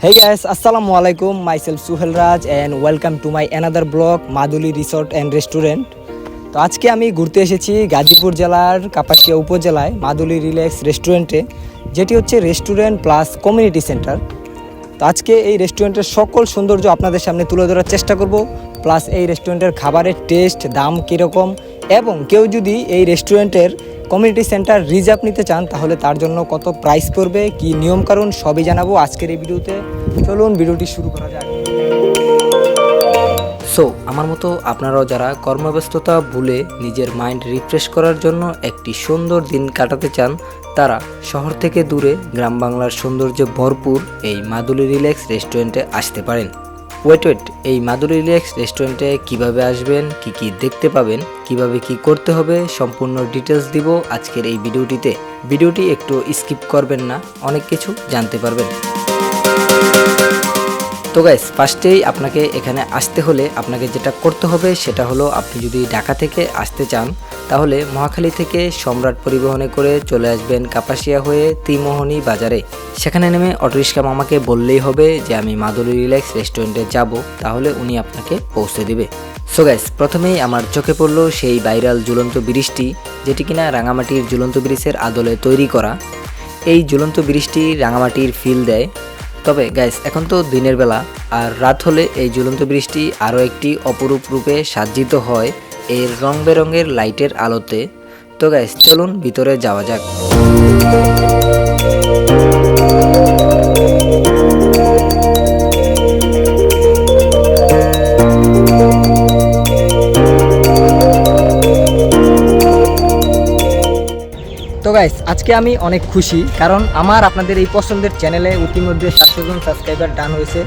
Hey guys, Assalamu alaikum. Myself Suhel Raj and welcome to my another blog Maduli resort and restaurant তো আজকে আমি ঘুরতে এসেছি গাজীপুর জেলার কাপাসিয়া উপজেলায় মাদুলি রিল্যাক্স রেস্টুরেন্টে যেটি হচ্ছে রেস্টুরেন্ট প্লাস কমিউনিটি সেন্টার তো আজকে এই রেস্টুরেন্টের সকল সৌন্দর্য আপনাদের সামনে তুলে ধরার চেষ্টা করব প্লাস এই রেস্টুরেন্টের খাবারের টেস্ট দাম কীরকম এবং কেউ যদি এই রেস্টুরেন্টের কমিউনিটি সেন্টার রিজার্ভ নিতে চান, তাহলে তার জন্য কত প্রাইস পড়বে, কি নিয়মকানুন সবই জানাব আজকের এই ভিডিওতে। চলুন ভিডিওটি শুরু করা যাক। সো আমার মতো আপনারাও যারা কর্মব্যস্ততা ভুলে নিজের মাইন্ড রিফ্রেশ করার জন্য একটি সুন্দর দিন কাটাতে চান, তারা শহর থেকে দূরে গ্রাম বাংলার সৌন্দর্যে ভরপুর এই মাদুলি রিল্যাক্স রেস্টুরেন্টে আসতে পারেন। ওয়েট ওয়েট এই মাদুরি রিল্যাক্স রেস্টুরেন্টে কীভাবে আসবেন, কি কি দেখতে পাবেন, কীভাবে কি করতে হবে, সম্পূর্ণ ডিটেলস দিব আজকের এই ভিডিওটিতে। ভিডিওটি একটু স্কিপ করবেন না, অনেক কিছু জানতে পারবেন। তো গাইস ফার্স্টেই আপনাকে এখানে আসতে হলে আপনাকে যেটা করতে হবে সেটা হলো আপনি যদি ঢাকা থেকে আসতে চান তাহলে মহাখালী থেকে সম্রাট পরিবহনে করে চলে আসবেন কাপাসিয়া হয়ে ত্রিমোহনী বাজারে। সেখানে নেমে অটোরিক্সা মামাকে বললেই হবে যে, আমি মাদুরি রিল্যাক্স রেস্টুরেন্টে যাব, তাহলে উনি আপনাকে পৌঁছে দেবে। সো গাইস প্রথমেই আমার চোখে পড়ল সেই ভাইরাল ঝুলন্ত ব্রিজটি যেটি কিনা রাঙামাটির ঝুলন্ত ব্রিজের আদলে তৈরি করা। এই ঝুলন্ত ব্রিজটি রাঙামাটির ফিল দেয়। তবে গাইস এখন তো দিনের বেলা, আর রাত হলে এই ঝুলন্ত বৃষ্টি আরও একটি অপরূপ রূপে সাজ্জিত হয়। এর রং বেরঙের লাইটের আলোতে। তো গাইস চলুন ভিতরে যাওয়া যাক। গাইস আজকে আমি অনেক খুশি, কারণ আমার আপনাদের এই পছন্দের চ্যানেলে ইতিমধ্যে সাতশো জন সাবস্ক্রাইবার ডান হয়েছে,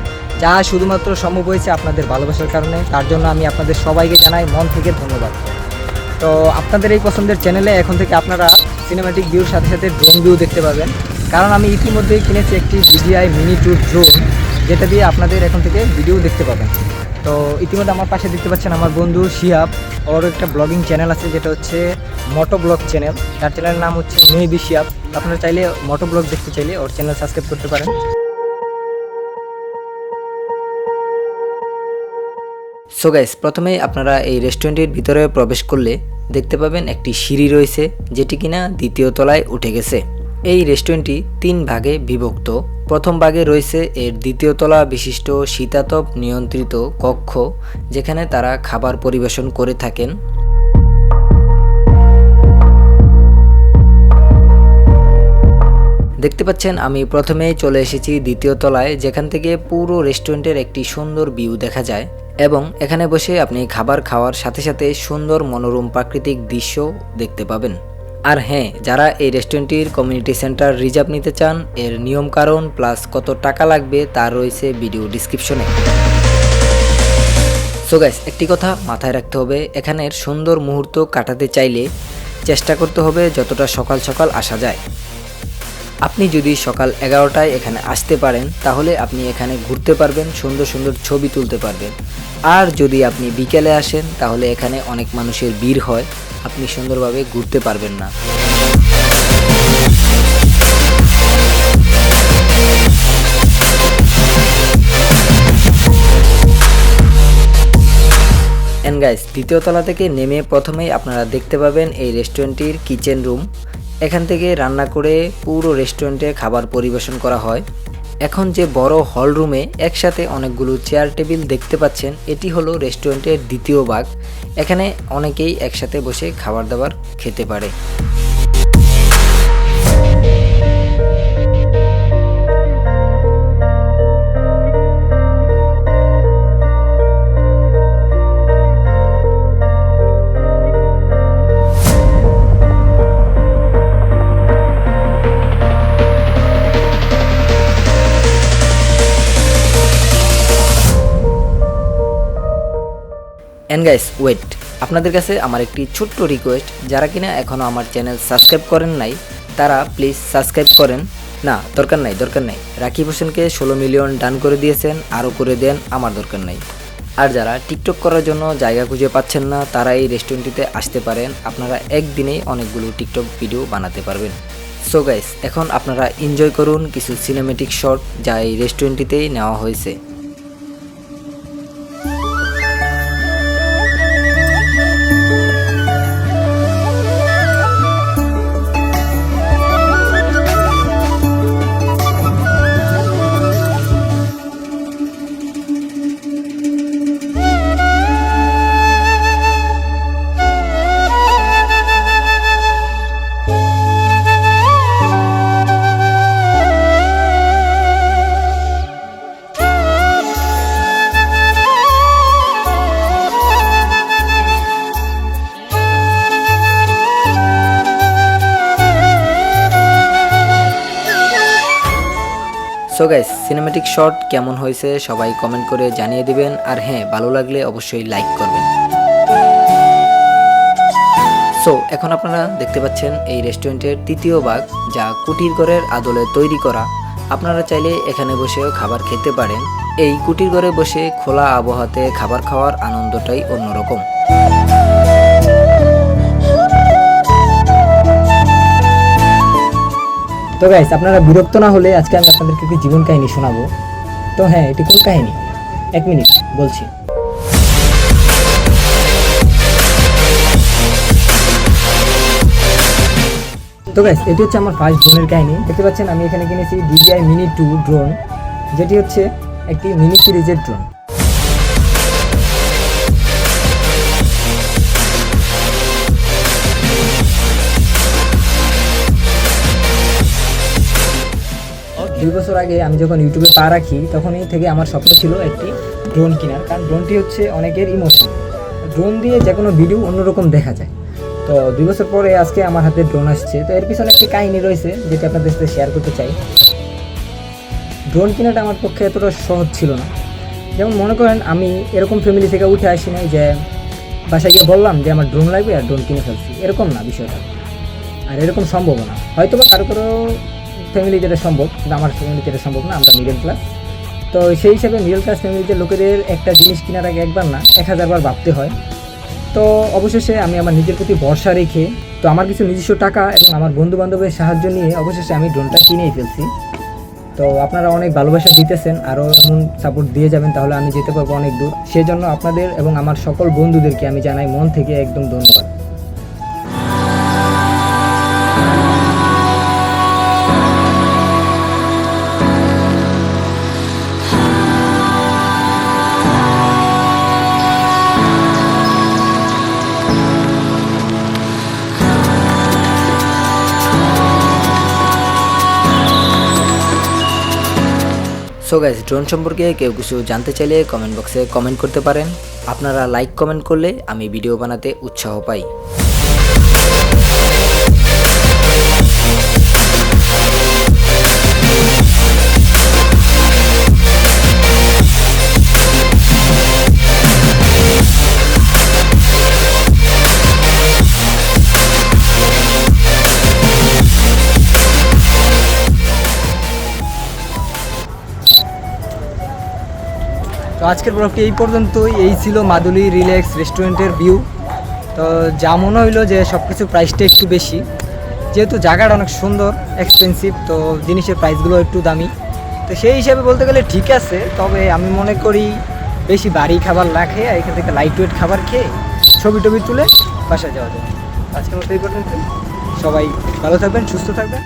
যা শুধুমাত্র সম্ভব হয়েছে আপনাদের ভালোবাসার কারণে, তার জন্য আমি আপনাদের সবাইকে জানাই মন থেকে ধন্যবাদ। তো আপনাদের এই পছন্দের চ্যানেলে এখন থেকে আপনারা সিনেমাটিক ভিউর সাথে সাথে ড্রোন ভিউ দেখতে পাবেন, কারণ আমি ইতিমধ্যেই কিনেছি একটি ডিজিআই মিনি ট্যুর ড্রোন যেটা দিয়ে আপনাদের এখন থেকে ভিডিও দেখতে পাবেন। তো ইতিমধ্যে আমার পাশে দেখতে পাচ্ছেন আমার বন্ধু শিহাব ওর একটা ব্লগিং চ্যানেল আছে যেটা হচ্ছে মোটো ব্লগ চ্যানেল তার চ্যানেলের নাম হচ্ছে মেহেদি শিহাব আপনারা চাইলে মোটো ব্লগ দেখতে চাইলে ওর চ্যানেল সাবস্ক্রাইব করতে পারেন। সো গাইস প্রথমেই আপনারা এই রেস্টুরেন্টের ভিতরে প্রবেশ করলে দেখতে পাবেন একটি সিঁড়ি রয়েছে, যেটি কিনা দ্বিতীয় তলায় উঠে গেছে। এই রেস্টুরেন্টটি তিন ভাগে বিভক্ত। প্রথম ভাগে রয়েছে এর দ্বিতীয় তলা বিশিষ্ট শীতাতপ নিয়ন্ত্রিত কক্ষ, যেখানে তারা খাবার পরিবেশন করে থাকেন। দেখতে পাচ্ছেন, আমি প্রথমেই চলে এসেছি দ্বিতীয় তলায়, যেখান থেকে পুরো রেস্টুরেন্টের একটি সুন্দর ভিউ দেখা যায় এবং এখানে বসে আপনি খাবার খাওয়ার সাথে সাথে সুন্দর মনোরম প্রাকৃতিক দৃশ্য দেখতে পাবেন। আর হ্যাঁ যারা এই রেস্টুরেন্টটির কমিউনিটি সেন্টার রিজার্ভ নিতে চান, এর নিয়ম কারণ প্লাস কত টাকা লাগবে তার রয়েছে ভিডিও ডিসক্রিপশনে সো গাইস একটি কথা মাথায় রাখতে হবে, এখানের সুন্দর মুহূর্ত কাটাতে চাইলে চেষ্টা করতে হবে যতটা সকাল সকাল আসা যায়। আপনি যদি সকাল এগারোটায় এখানে আসতে পারেন, তাহলে আপনি এখানে ঘুরতে পারবেন, সুন্দর সুন্দর ছবি তুলতে পারবেন। আর যদি আপনি বিকেলে আসেন, তাহলে এখানে অনেক মানুষের ভিড় হয়। আপনি সুন্দরভাবে ঘুরতে পারবেন না। এন্ড গাইস দ্বিতীয় তলা থেকে নেমে প্রথমেই আপনারা দেখতে পাবেন এই রেস্টুরেন্টটির কিচেন রুম। এখান থেকে রান্না করে পুরো রেস্টুরেন্টে খাবার পরিবেশন করা হয়। এখন যে বড় হল রুমে একসাথে অনেকগুলো চেয়ার টেবিল দেখতে পাচ্ছেন, এটি হলো রেস্টুরেন্টের দ্বিতীয় ভাগ। এখানে অনেকেই একসাথে বসে খাবার দাবার খেতে পারে। অ্যান্ড গাইস ওয়েট আপনাদের কাছে আমার একটি ছোট্ট রিকোয়েস্ট যারা কিনা এখনও আমার চ্যানেল সাবস্ক্রাইব করেন নাই, তারা প্লিজ সাবস্ক্রাইব করেন। না, দরকার নাই দরকার নাই। রাকিব হোসেনকে ষোলো মিলিয়ন ডান করে দিয়েছেন, আরও করে দেন, আমার দরকার নাই। আর যারা টিকটক করার জন্য জায়গা খুঁজে পাচ্ছেন না, তারা এই রেস্টুরেন্টটিতে আসতে পারেন। আপনারা একদিনেই অনেকগুলো টিকটক ভিডিও বানাতে পারবেন। সো গাইস এখন আপনারা এনজয় করুন কিছু সিনেমেটিক শট যা এই রেস্টুরেন্টটিতেই নেওয়া হয়েছে। সো গাইস সিনেমেটিক শট কেমন হয়েছে সবাই কমেন্ট করে জানিয়ে দিবেন। আর হ্যাঁ ভালো লাগলে অবশ্যই লাইক করবেন। সো এখন আপনারা দেখতে পাচ্ছেন এই রেস্টুরেন্টের তৃতীয় ভাগ যা কুটির ঘরের আদলে তৈরি করা। আপনারা চাইলে এখানে বসেও খাবার খেতে পারেন। এই কুটির ঘরে বসে খোলা আবহাওয়াতে খাবার খাওয়ার আনন্দটাই অন্যরকম। তো গাইস আপনারা বিরক্ত না হলে আজকে আমি আপনাদেরকে একটি জীবন কাহিনী শোনাবো। তো হ্যাঁ এটি কোন কাহিনী। এক মিনিট, বলছি। তো গাইস এটি হচ্ছে আমার ফার্স্ট ড্রোনের কাহিনী। দেখতে পাচ্ছেন, আমি এখানে কিনেছি ডিজিআই মিনি টু ড্রোন যেটি হচ্ছে একটি মিনি সিরিজের ড্রোন দুই বছর আগে আমি যখন ইউটিউবে পা রাখি, তখনই থেকে আমার স্বপ্ন ছিল একটি ড্রোন কেনার। কারণ ড্রোনটি হচ্ছে অনেকের ইমোশন ড্রোন দিয়ে যে কোনো ভিডিও অন্যরকম দেখা যায়। তো দুই বছর পরে আজকে আমার হাতে ড্রোন আসছে। তো এর পিছনে একটি কাহিনী রয়েছে, যেটা আপনাদের সাথে শেয়ার করতে চাই। ড্রোন কেনাটা আমার পক্ষে এতটা সহজ ছিল না। যেমন মনে করেন, আমি এরকম ফ্যামিলি থেকে উঠে আসি নাই যে, বাসায় গিয়ে বললাম যে, আমার ড্রোন লাগবে আর ড্রোন কিনে ফেলছি। এরকম না বিষয়টা। আর এরকম সম্ভব না। হয়তো বা কারও কারও ফ্যামিলি যেটা সম্ভব, কিন্তু আমার ফ্যামিলি যেটা সম্ভব না, আমরা মিডল ক্লাস তো সেই হিসাবে মিডল ক্লাস ফ্যামিলিতে লোকেদের একটা জিনিস কেনার আগে একবার না, এক হাজারবার ভাবতে হয়। তো অবশেষে আমি আমার নিজের প্রতি ভরসা রেখে, তো আমার কিছু নিজস্ব টাকা এবং আমার বন্ধু বান্ধবের সাহায্য নিয়ে অবশেষে আমি ড্রোনটা কিনেই ফেলছি। তো আপনারা অনেক ভালোবাসা দিতেছেন, আরও এমন সাপোর্ট দিয়ে যাবেন, তাহলে আমি যেতে পারব অনেক দূর। সেজন্য আপনাদের এবং আমার সকল বন্ধুদেরকে আমি জানাই মন থেকে একদম ধন্যবাদ। সো গাইস ড্রোন সম্পর্কে কেউ কিছু জানতে চাইলে কমেন্ট বক্সে কমেন্ট করতে পারেন। আপনারা লাইক কমেন্ট করলে আমি ভিডিও বানাতে উৎসাহ পাই। তো আজকের ব্লগটি এই পর্যন্তই। এই ছিল মাদুলি রিল্যাক্স রেস্টুরেন্টের ভিউ। তো যা মনে হইল যে সব কিছু প্রাইসটা একটু বেশি। যেহেতু জায়গাটা অনেক সুন্দর এক্সপেন্সিভ তো জিনিসের প্রাইসগুলো একটু দামি। তো সেই হিসাবে বলতে গেলে ঠিক আছে, তবে আমি মনে করি বেশি বাড়ি খাবার না খেয়ে এখান থেকে লাইট ওয়েট খাবার খেয়ে ছবি টবি তুলে বাসায় যাওয়া যায় আজকের মতো এই পর্যন্ত সবাই ভালো থাকবেন, সুস্থ থাকবেন।